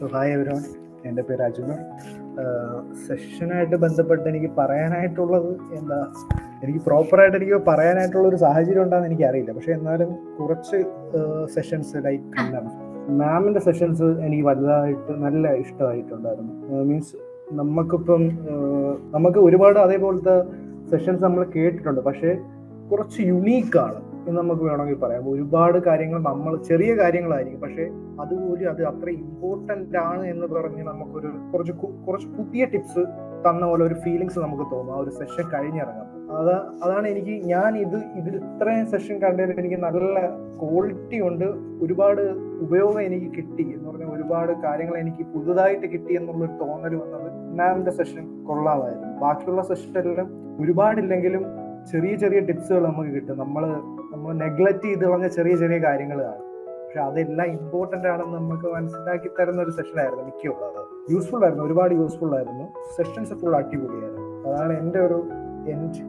So hi everyone എന്റെ പേര് അജുന സെഷനായിട്ട് ബന്ധപ്പെട്ട് എനിക്ക് പറയാനായിട്ടുള്ളത് എന്താ എനിക്ക് പ്രോപ്പറായിട്ട് എനിക്ക് പറയാനായിട്ടുള്ള ഒരു സാഹചര്യം ഉണ്ടാകുന്ന എനിക്ക് അറിയില്ല പക്ഷെ എന്നാലും കുറച്ച് സെഷൻസ് ലൈക്ക് മാമിന്റെ സെഷൻസ് എനിക്ക് വലുതായിട്ട് നല്ല ഇഷ്ടമായിട്ടുണ്ടായിരുന്നു. മീൻസ് നമുക്കിപ്പം നമുക്ക് ഒരുപാട് അതേപോലത്തെ സെഷൻസ് നമ്മൾ കേട്ടിട്ടുണ്ട്. പക്ഷേ കുറച്ച് യുണീക്കാണ്. എന്ന് നമുക്ക് വേണമെങ്കിൽ പറയാം. ഒരുപാട് കാര്യങ്ങൾ നമ്മൾ ചെറിയ കാര്യങ്ങളായിരിക്കും. പക്ഷെ അതുപോലെ അത് അത്ര ഇമ്പോർട്ടന്റ് ആണ് എന്ന് പറഞ്ഞ് നമുക്കൊരു കുറച്ച് കുറച്ച് പുതിയ ടിപ്സ് തന്ന പോലെ ഒരു ഫീലിങ്സ് നമുക്ക് തോന്നും. ആ ഒരു സെഷൻ കഴിഞ്ഞിറങ്ങാം അതാ അതാണ് എനിക്ക് ഞാൻ ഇത് ഇതിൽ ഇത്രയും സെഷൻ കണ്ടതിൽ എനിക്ക് നല്ല ക്വാളിറ്റി ഉണ്ട്. ഒരുപാട് ഉപയോഗം എനിക്ക് കിട്ടി എന്ന് പറഞ്ഞാൽ ഒരുപാട് കാര്യങ്ങൾ എനിക്ക് പുതുതായിട്ട് കിട്ടി എന്നുള്ളൊരു തോന്നൽ വന്നത് മാമിന്റെ സെഷൻ കൊള്ളാമായിരുന്നു. ബാക്കിയുള്ള സെഷനിലെല്ലാം ഒരുപാടില്ലെങ്കിലും ചെറിയ ചെറിയ ടിപ്സുകൾ നമുക്ക് കിട്ടും. നമ്മൾ നമ്മൾ നെഗ്ലക്ട് ചെയ്ത് കളഞ്ഞ ചെറിയ ചെറിയ കാര്യങ്ങളാണ് പക്ഷെ അതെല്ലാം ഇമ്പോർട്ടന്റ് ആണെന്ന് നമുക്ക് മനസ്സിലാക്കി തരുന്ന ഒരു സെഷൻ ആയിരുന്നു മിക്കുള്ളത് യൂസ്ഫുൾ ആയിരുന്നു ഒരുപാട് യൂസ്ഫുൾ ആയിരുന്നു. സെഷൻസ് ഫുൾ അടിപൊളിയായിരുന്നു അതാണ് എന്റെ ഒരു എൻഡ്